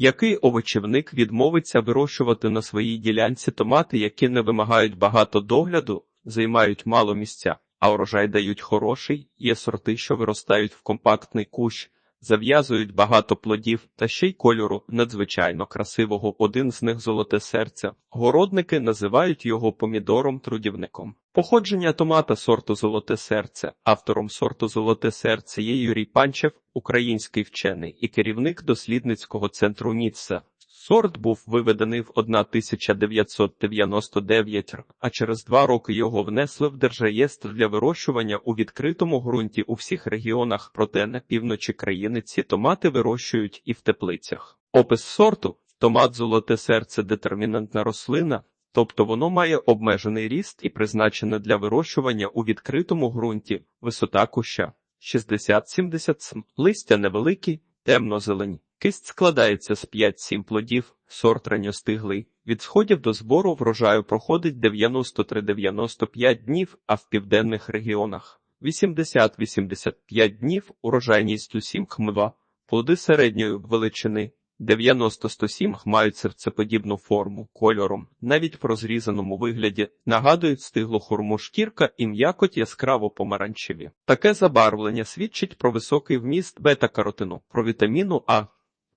Який овочівник відмовиться вирощувати на своїй ділянці томати, які не вимагають багато догляду, займають мало місця, а урожай дають хороший, є сорти, що виростають в компактний кущ, зав'язують багато плодів та ще й кольору надзвичайно красивого. Один з них золоте серце. Городники називають його помідором-трудівником. Походження томата сорту Золоте серце. Автором сорту Золоте серце є Юрій Панчев, український вчений і керівник дослідницького центру НІЦА. Сорт був виведений в 1999, а через два роки його внесли в держреєстр для вирощування у відкритому ґрунті у всіх регіонах, проте на півночі країни ці томати вирощують і в теплицях. Опис сорту томат золоте серце детермінантна рослина, тобто воно має обмежений ріст і призначене для вирощування у відкритому ґрунті, висота куща 60-70 см, листя невеликі, темно-зелені. Кисть складається з 5-7 плодів, сорт ранньостиглий. Від сходів до збору врожаю проходить 93-95 днів, а в південних регіонах 80-85 днів, урожайність усім хмива, плоди середньої величини 90-107 мають серцеподібну форму, кольором, навіть в розрізаному вигляді, нагадують стиглу хурму шкірка і м'якоть яскраво помаранчеві. Таке забарвлення свідчить про високий вміст бета-каротину, про вітаміну А.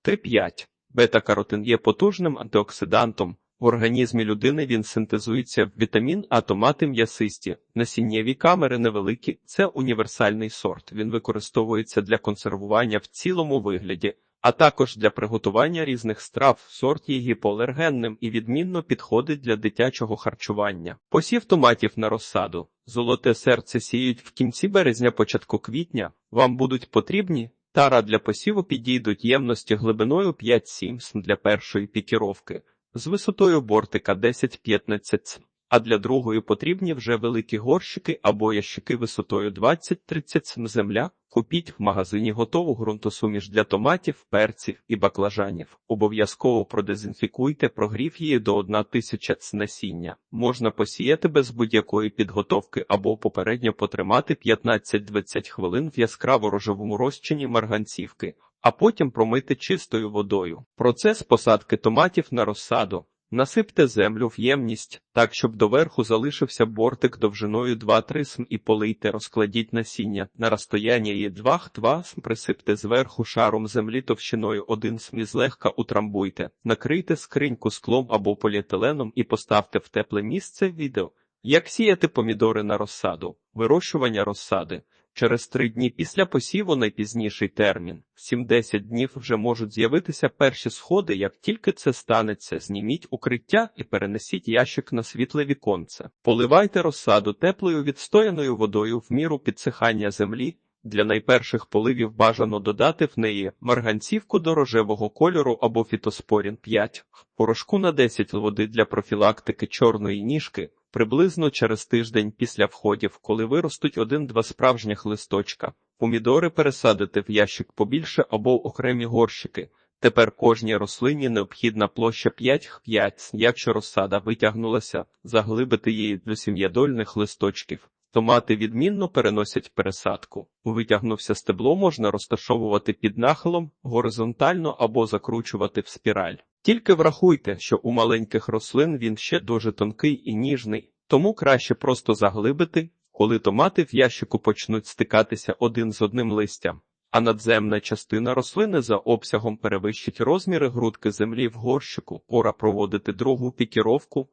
Т5. Бета-каротин є потужним антиоксидантом. В організмі людини він синтезується в вітамін А томати м'ясисті. Насіннєві камери невеликі. Це універсальний сорт. Він використовується для консервування в цілому вигляді, а також для приготування різних страв. Сорт є гіпоалергенним і відмінно підходить для дитячого харчування. Посів томатів на розсаду. Золоте серце сіють в кінці березня, початку квітня. Вам будуть потрібні Тара для посіву підійдуть ємності глибиною 5-7 см для першої пікіровки, з висотою бортика 10-15 см, а для другої потрібні вже великі горщики або ящики висотою 20-30 см земля. Купіть в магазині готову ґрунтосуміш для томатів, перців і баклажанів. Обов'язково продезінфікуйте, прогрів її до 1000 ц насіння. Можна посіяти без будь-якої підготовки або попередньо потримати 15-20 хвилин в яскраво рожевому розчині марганцівки, а потім промити чистою водою. Процес посадки томатів на розсаду. Насипте землю в ємність, так, щоб доверху залишився бортик довжиною 2-3 см і полийте, розкладіть насіння. На розстоянні її 2-2 см присипте зверху шаром землі товщиною 1 см і злегка утрамбуйте. Накрийте скриньку склом або поліетиленом і поставте в тепле місце відео. Як сіяти помідори на розсаду? Вирощування розсади. Через три дні після посіву найпізніший термін, 7-10 днів вже можуть з'явитися перші сходи. Як тільки це станеться, зніміть укриття і перенесіть ящик на світле віконце. Поливайте розсаду теплою відстояною водою в міру підсихання землі. Для найперших поливів бажано додати в неї марганцівку до рожевого кольору або фітоспорін 5, порошку на 10 води для профілактики чорної ніжки. Приблизно через тиждень після входів, коли виростуть один-два справжніх листочка, помідори пересадити в ящик побільше або окремі горщики. Тепер кожній рослині необхідна площа 5-5, якщо розсада витягнулася, заглибити її до сім'ядольних листочків. Томати відмінно переносять пересадку. Витягнувся стебло можна розташовувати під нахилом, горизонтально або закручувати в спіраль. Тільки врахуйте, що у маленьких рослин він ще дуже тонкий і ніжний, тому краще просто заглибити, коли томати в ящику почнуть стикатися один з одним листям, а надземна частина рослини за обсягом перевищить розміри грудки землі в горщику, пора проводити другу пікіровку.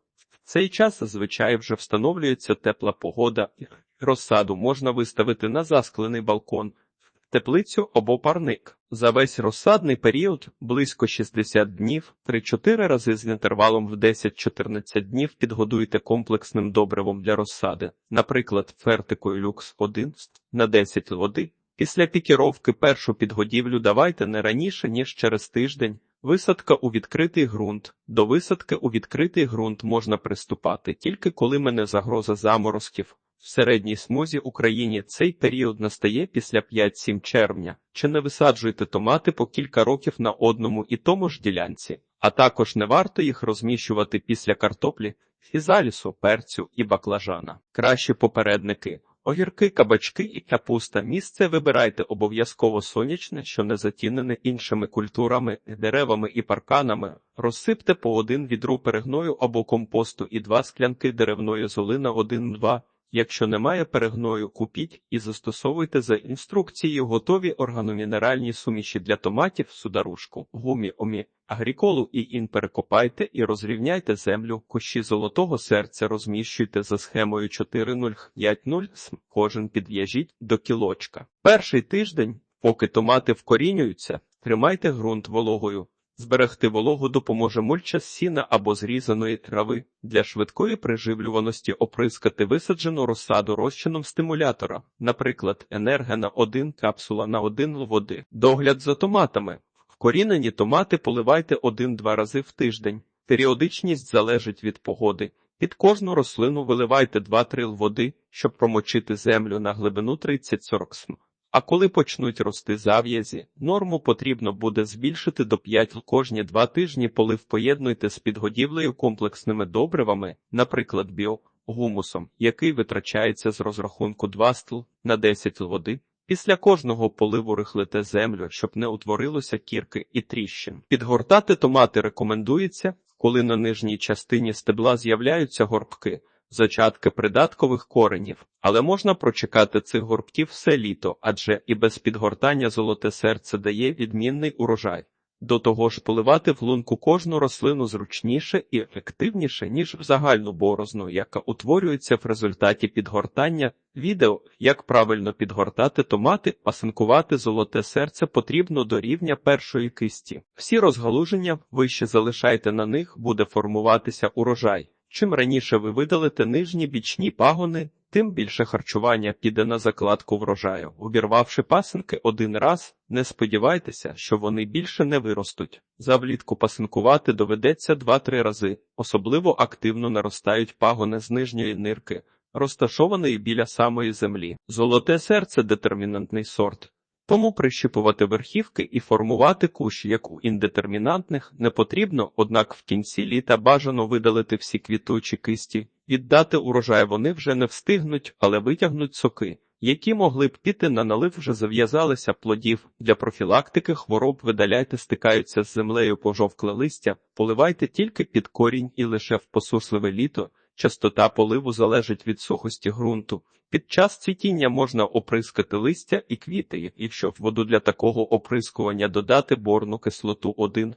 Цей час зазвичай вже встановлюється тепла погода, і розсаду можна виставити на засклений балкон теплицю або парник. За весь розсадний період близько 60 днів, 3-4 рази з інтервалом в 10-14 днів підгодуйте комплексним добривом для розсади, наприклад, фертикою люкс 1 на 10 води. Після пікіровки першу підгодівлю давайте не раніше, ніж через тиждень. Висадка у відкритий ґрунт. До висадки у відкритий ґрунт можна приступати тільки коли мене загроза заморозків. В середній смузі Україні цей період настає після 5-7 червня. Чи не висаджуйте томати по кілька років на одному і тому ж ділянці, а також не варто їх розміщувати після картоплі, фізалісу, перцю і баклажана. Кращі попередники. Огірки, кабачки і капуста. Місце вибирайте обов'язково сонячне, що не затінене іншими культурами, деревами і парканами. Розсипте по один відру перегною або компосту і два склянки деревної золи на один-два. Якщо немає перегною, купіть і застосовуйте за інструкцією готові органомінеральні суміші для томатів, сударушку, гумі, омі, агріколу і ін перекопайте і розрівняйте землю. Кущі золотого серця розміщуйте за схемою 4050 см. Кожен підв'яжіть до кілочка. Перший тиждень, поки томати вкорінюються, тримайте ґрунт вологою. Зберегти вологу допоможе мульча з сіна або зрізаної трави. Для швидкої приживлюваності оприскати висаджену розсаду розчином стимулятора, наприклад, енергена 1 капсула на 1 л води. Догляд за томатами. Вкорінені томати поливайте 1-2 рази в тиждень. Періодичність залежить від погоди. Під кожну рослину виливайте 2-3 л води, щоб промочити землю на глибину 30-40 см. А коли почнуть рости зав'язі, норму потрібно буде збільшити до 5 кожні 2 тижні полив поєднуйте з підгодівлею комплексними добривами, наприклад, біогумусом, який витрачається з розрахунку 2 стл на 10 води. Після кожного поливу рихлите землю, щоб не утворилося кірки і тріщин. Підгортати томати рекомендується, коли на нижній частині стебла з'являються горбки зачатки придаткових коренів, але можна прочекати цих горбків все літо, адже і без підгортання золоте серце дає відмінний урожай. До того ж, поливати в лунку кожну рослину зручніше і ефективніше, ніж в загальну борозну, яка утворюється в результаті підгортання. Відео, як правильно підгортати томати, пасинкувати золоте серце потрібно до рівня першої кисті. Всі розгалуження вище залишайте на них, буде формуватися урожай. Чим раніше ви видалите нижні бічні пагони, тим більше харчування піде на закладку врожаю. Обірвавши пасинки один раз, не сподівайтеся, що вони більше не виростуть. За влітку пасинкувати доведеться 2-3 рази, особливо активно наростають пагони з нижньої нирки, розташованої біля самої землі. Золоте серце детермінантний сорт. Тому прищипувати верхівки і формувати кущ, як у індетермінантних, не потрібно, однак в кінці літа бажано видалити всі квітучі кисті, віддати урожай вони вже не встигнуть, але витягнуть соки, які могли б піти на налив вже зав'язалися плодів. Для профілактики хвороб видаляйте, стикаються з землею пожовкле листя, поливайте тільки під корінь і лише в посусливе літо. Частота поливу залежить від сухості ґрунту. Під час цвітіння можна оприскати листя і квіти, якщо в воду для такого оприскування додати борну кислоту 1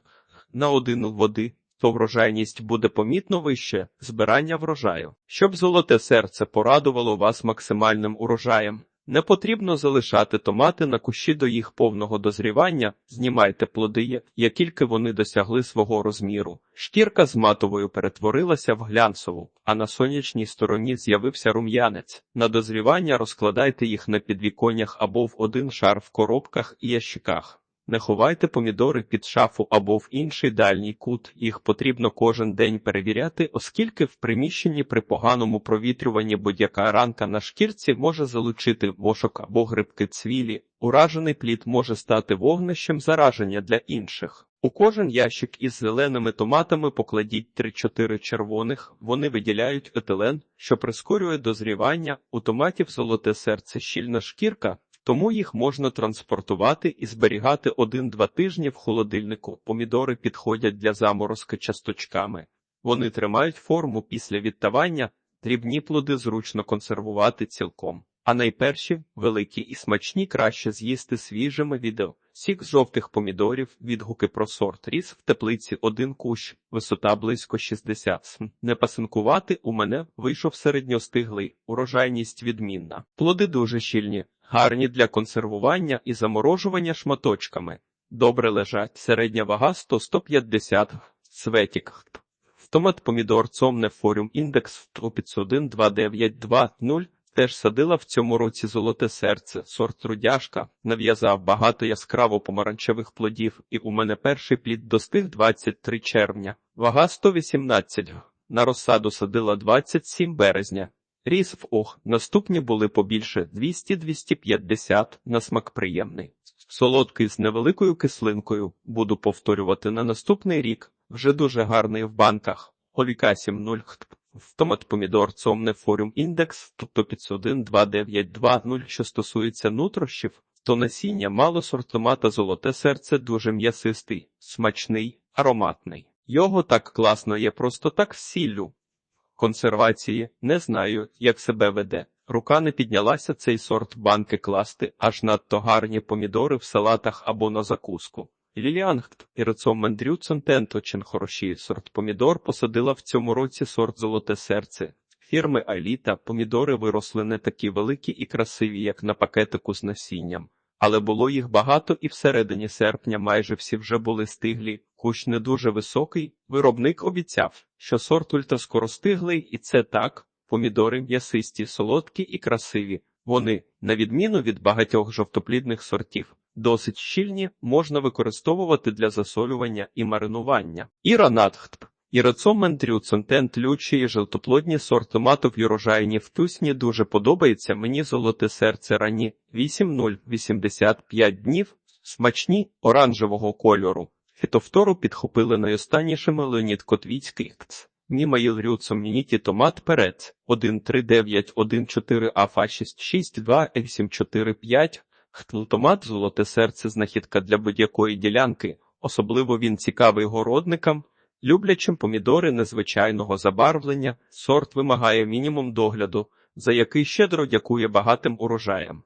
на 1 води, то врожайність буде помітно вище збирання врожаю. Щоб золоте серце порадувало вас максимальним урожаєм. Не потрібно залишати томати на кущі до їх повного дозрівання, знімайте плоди, як тільки вони досягли свого розміру. Шкірка з матовою перетворилася в глянцеву, а на сонячній стороні з'явився рум'янець. На дозрівання розкладайте їх на підвіконнях або в один шар в коробках і ящиках. Не ховайте помідори під шафу або в інший дальній кут, їх потрібно кожен день перевіряти, оскільки в приміщенні при поганому провітрюванні будь-яка ранка на шкірці може залучити мошок або грибки цвілі. Уражений плід може стати вогнищем зараження для інших. У кожен ящик із зеленими томатами покладіть 3-4 червоних, вони виділяють етилен, що прискорює дозрівання. У томатів золоте серце щільна шкірка, тому їх можна транспортувати і зберігати один-два тижні в холодильнику. Помідори підходять для заморозки часточками. Вони тримають форму після відтавання, дрібні плоди зручно консервувати цілком. А найперші, великі і смачні, краще з'їсти свіжими відео. Сік жовтих помідорів, відгуки про сорт ріс в теплиці один кущ, висота близько 60 см. Не пасинкувати у мене вийшов середньостиглий, урожайність відмінна. Плоди дуже щільні, гарні для консервування і заморожування шматочками. Добре лежать, середня вага 100-150 светік. Томат помідор цомне форум індекс 1512920 Теж садила в цьому році золоте серце, сорт трудяшка, нав'язав багато яскраво помаранчевих плодів, і у мене перший плід достиг 23 червня. Вага 118. На розсаду садила 27 березня. Ріс в ох, наступні були побільше 200-250, на смак приємний. Солодкий з невеликою кислинкою, буду повторювати на наступний рік, вже дуже гарний в банках. Оліка 7.0 В томат помідор цомне форум індекс, тобто 5012920, що стосується нутрощів, то насіння мало сорт томата золоте серце дуже м'ясистий, смачний, ароматний. Його так класно є просто так сіллю. Консервації не знаю, як себе веде. Рука не піднялася цей сорт банки класти, аж надто гарні помідори в салатах або на закуску. Ліліангт і Рецом Мендрюцен Тент очень хороший сорт помідор посадила в цьому році сорт золоте серце. Фірми Аліта помідори виросли не такі великі і красиві, як на пакетику з насінням. Але було їх багато і всередині серпня майже всі вже були стиглі, кущ не дуже високий. Виробник обіцяв, що сорт ультраскоростиглий, і це так. Помідори м'ясисті, солодкі і красиві. Вони, на відміну від багатьох жовтоплідних сортів, досить щільні, можна використовувати для засолювання і маринування. Іра Надхтп. Ірацомен трюцентент лючі і жовтоплодні сорт томатів і урожайні в тусні дуже подобається мені золоте серце рані 8.085 днів, смачні оранжевого кольору. Фітовтору підхопили найостаннішими Леонід Котвіцький. КЦ. Мімаїл Рюцом Мініті Томат Перец 13914 АФА 662 L745 Хтл Томат Золоте серце знахідка для будь-якої ділянки. Особливо він цікавий городникам, люблячим помідори незвичайного забарвлення. Сорт вимагає мінімум догляду, за який щедро дякує багатим урожаям.